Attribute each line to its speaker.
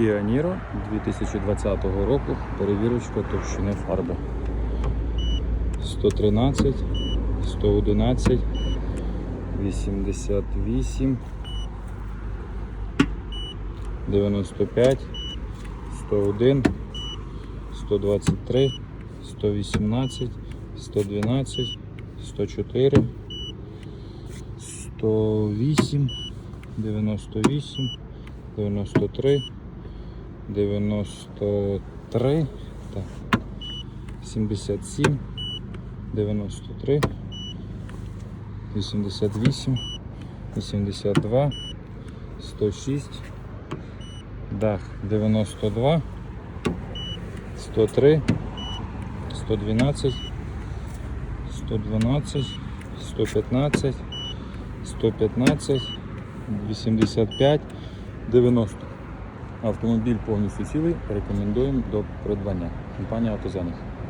Speaker 1: Kia Niro 2020 року. Перевірочка товщини фарби. 113, 111, 88, 95, 101, 123, 118, 112, 104, 108, 98, 93, 93, так, 77, 93, 88, 82, 106, дах 92, 103, 112, 112, 115, 115, 85, 90. Автомобіль повністю цілий. Рекомендуємо до придбання. Компанія «Автозенит».